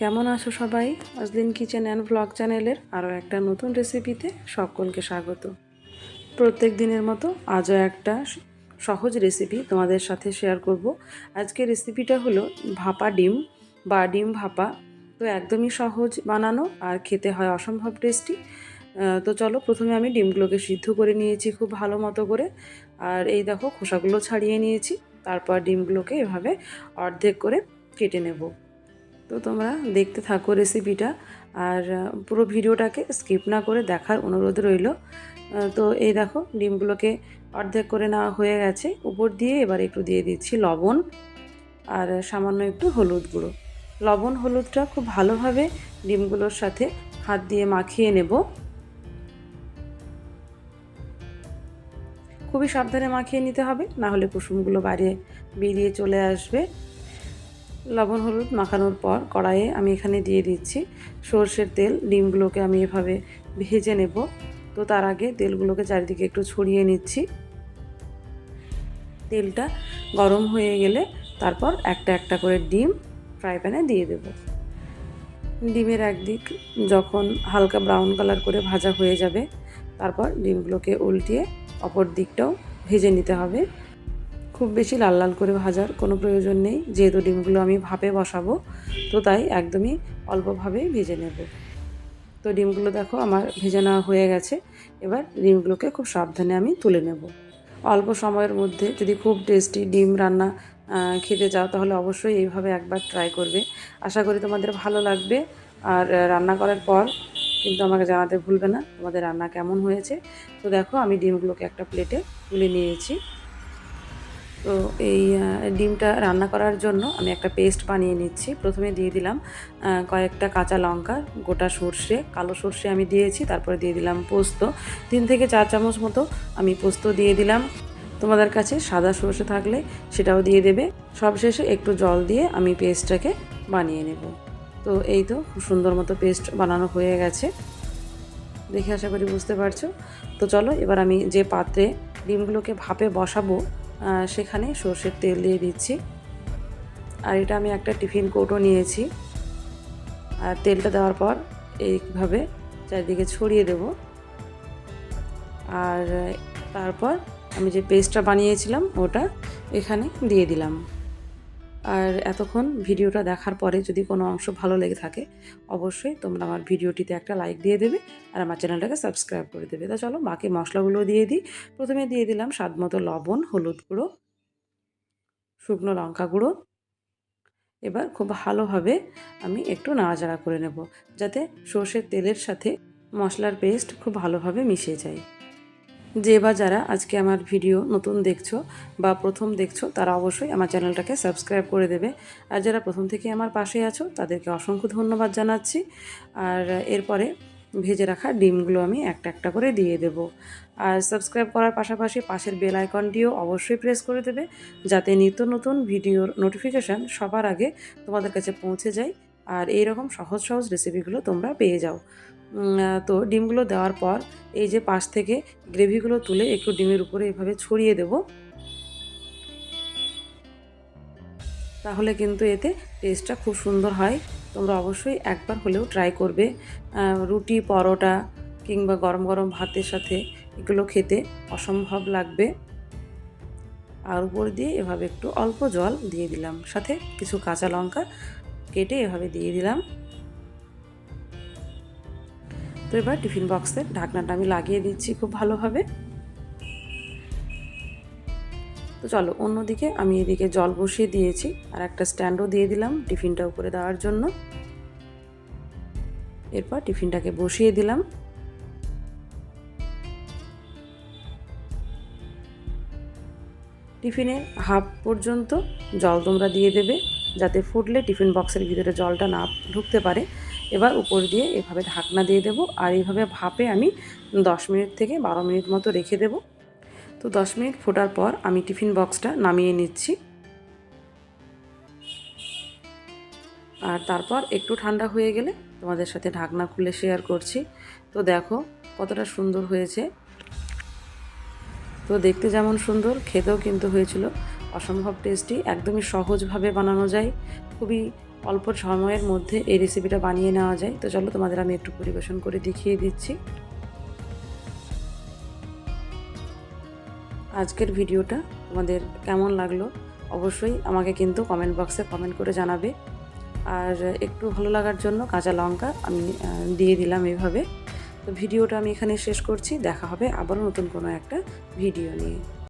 কেমন আছো সবাই? আজলিন কিচেন অ্যান্ড ব্লগ চ্যানেলের আরও একটা নতুন রেসিপিতে সকলকে স্বাগত। প্রত্যেক দিনের মতো আজও একটা সহজ রেসিপি তোমাদের সাথে শেয়ার করব। আজকে রেসিপিটা হলো ভাপা ডিম বা ডিম ভাপা। তো একদমই সহজ বানানো আর খেতে হয় অসম্ভব টেস্টি তো চলো প্রথমে আমি ডিমগুলোকে সিদ্ধ করে নিয়েছি খুব ভালো মতো করে। আর এই দেখো খোসাগুলো ছাড়িয়ে নিয়েছি। তারপর ডিমগুলোকে এভাবে অর্ধেক করে কেটে নেব। তো তোমরা দেখতে থাকো রেসিপিটা আর পুরো ভিডিওটাকে স্কিপ না করে দেখার অনুরোধ রইল। তো এই দেখো, ডিমগুলোকে অর্ধেক করে নেওয়া হয়ে গেছে। উপর দিয়ে এবার একটু দিয়ে দিচ্ছি লবণ আর সামান্য একটু হলুদ গুঁড়ো। লবণ হলুদটা খুব ভালোভাবে ডিমগুলোর সাথে হাত দিয়ে মাখিয়ে নেব। খুবই সাবধানে মাখিয়ে নিতে হবে, না হলে কুসুমগুলো বাইরে বেরিয়ে চলে আসবে। লবণ, হলুদ মাখানোর পর কড়াইয়ে আমি এখানে দিয়ে দিচ্ছি সর্ষের তেল। ডিমগুলোকে আমি এভাবে ভেজে নেব। তো তার আগে তেলগুলোকে চারিদিকে একটু ছড়িয়ে নিচ্ছি। তেলটা গরম হয়ে গেলে তারপর একটা একটা করে ডিম ফ্রাই প্যানে দিয়ে দেব। ডিমের একদিক যখন হালকা ব্রাউন কালার করে ভাজা হয়ে যাবে, তারপর ডিমগুলোকে উল্টিয়ে অপর দিকটাও ভেজে নিতে হবে। খুব বেশি লাল লাল করে ভাজার কোনো প্রয়োজন নেই। যেহেতু ডিমগুলো আমি ভাপে বসাবো, তো তাই একদমই অল্পভাবেই ভেজে নেব। তো ডিমগুলো দেখো আমার ভেজে নেওয়া হয়ে গেছে। এবার ডিমগুলোকে খুব সাবধানে আমি তুলে নেব। অল্প সময়ের মধ্যে যদি খুব টেস্টি ডিম রান্না খেতে চাও, তাহলে অবশ্যই এইভাবে একবার ট্রাই করবে। আশা করি তোমাদের ভালো লাগবে। আর রান্না করার পর কিন্তু আমাকে জানাতে ভুলবে না তোমাদের রান্না কেমন হয়েছে। তো দেখো আমি ডিমগুলোকে একটা প্লেটে তুলে নিয়েছি। তো এই ডিমটা রান্না করার জন্য আমি একটা পেস্ট বানিয়ে নিচ্ছি। প্রথমে দিয়ে দিলাম কয়েকটা কাঁচা লঙ্কা, গোটা সর্ষে, কালো সর্ষে আমি দিয়েছি, তারপরে দিয়ে দিলাম পোস্ত। তিন থেকে চার চামচ মতো আমি পোস্ত দিয়ে দিলাম। তোমাদের কাছে সাদা সর্ষে থাকলে সেটাও দিয়ে দেবে। সবশেষে একটু জল দিয়ে আমি পেস্টটাকে বানিয়ে নেব। তো এই তো খুব সুন্দর মতো পেস্ট বানানো হয়ে গেছে। দেখে আশা করি বুঝতে পারছ? তো চলো এবার আমি যে পাত্রে ডিমগুলোকে ভাপে বসাবো সেখানে সর্ষের তেল দিয়ে দিচ্ছি। আর এটা আমি একটা টিফিন কোটও নিয়েছি। আর তেলটা দেওয়ার পর এইভাবে চারিদিকে ছড়িয়ে দেব। আর তারপর আমি যে পেস্টটা বানিয়েছিলাম, ওটা এখানে দিয়ে দিলাম। আর এতক্ষণ ভিডিওটা দেখার পরে যদি কোনো অংশ ভালো লেগে থাকে, অবশ্যই তোমরা আমার ভিডিওটিতে একটা লাইক দিয়ে দেবে আর আমার চ্যানেলটাকে সাবস্ক্রাইব করে দেবে। তা চলো বাকি মশলাগুলো দিয়ে দিই। প্রথমে দিয়ে দিলাম স্বাদ মতো লবণ, হলুদ গুঁড়ো, শুকনো লঙ্কা গুঁড়ো। এবার খুব ভালোভাবে আমি একটু নাড়াচাড়া করে নেব যাতে সর্ষের তেলের সাথে মশলার পেস্ট খুব ভালোভাবে মিশে যায়। যে বা যারা আজকে আমার ভিডিও নতুন দেখছ বা প্রথম দেখছ, তারা অবশ্যই আমার চ্যানেলটাকে সাবস্ক্রাইব করে দেবে। আর যারা প্রথম থেকে আমার পাশে আছো, তাদেরকে অসংখ্য ধন্যবাদ জানাচ্ছি। আর এরপরে ভেজে রাখা ডিমগুলো আমি একটা একটা করে দিয়ে দেব। আর সাবস্ক্রাইব করার পাশাপাশি পাশের বেল আইকনটিও অবশ্যই প্রেস করে দেবে, যাতে নিত্য নতুন ভিডিওর নোটিফিকেশান সবার আগে তোমাদের কাছে পৌঁছে যায়। আর এই রকম সহজ সহজ রেসিপিগুলো তোমরা পেয়ে যাও। তো ডিমগুলো দেওয়ার পর এই যে পাশ থেকে গ্রেভিগুলো তুলে একটু ডিমের উপরে এভাবে ছড়িয়ে দেব। তাহলে কিন্তু এতে টেস্টটা খুব সুন্দর হয়। তোমরা অবশ্যই একবার হলেও ট্রাই করবে। রুটি, পরোটা কিংবা গরম গরম ভাতের সাথে এগুলো খেতে অসম্ভব লাগবে। আর উপর দিয়ে এভাবে একটু অল্প জল দিয়ে দিলাম। সাথে কিছু কাঁচা লঙ্কা কেটে এভাবে দিয়ে দিলাম। তো এবার টিফিন বক্সের ঢাকনাটা আমি লাগিয়ে দিচ্ছি খুব ভালোভাবে। তো চলো, অন্যদিকে আমি এদিকে জল বসিয়ে দিয়েছি আর একটা স্ট্যান্ডও দিয়ে দিলাম টিফিনটা উপরে দেওয়ার জন্য। এরপর টিফিনটাকে বসিয়ে দিলাম। টিফিনের হাফ পর্যন্ত জল তোমরা দিয়ে দেবে, যাতে ফুটলে টিফিন বক্সের ভিতরে জলটা না ঢুকতে পারে। এবার উপর দিয়ে এভাবে ঢাকনা দিয়ে দেবো আর এইভাবে ভাপে আমি দশ মিনিট থেকে বারো মিনিট মতো রেখে দেব। তো দশ মিনিট ফোটার পর আমি টিফিন বক্সটা নামিয়ে নিচ্ছি। আর তারপর একটু ঠান্ডা হয়ে গেলে তোমাদের সাথে ঢাকনা খুলে শেয়ার করছি। তো দেখো কতটা সুন্দর হয়েছে। তো দেখতে যেমন সুন্দর, খেতেও কিন্তু হয়েছিল। অসম্ভব টেস্টি একদমই সহজভাবে বানানো যায়। খুবই অল্প সময়ের মধ্যে এই রেসিপিটা বানিয়ে নেওয়া যায়। তো চলো, তোমাদের আমি একটু পরিবেশন করে দেখিয়ে দিচ্ছি। আজকের ভিডিওটা তোমাদের কেমন লাগল অবশ্যই আমাকে কিন্তু কমেন্ট বক্সে কমেন্ট করে জানাবে। আর একটু ভালো লাগার জন্য কাঁচা লঙ্কা আমি দিয়ে দিলাম এভাবে। তো ভিডিওটা আমি এখানে শেষ করছি। দেখা হবে আবারও নতুন কোনো একটা ভিডিও নিয়ে।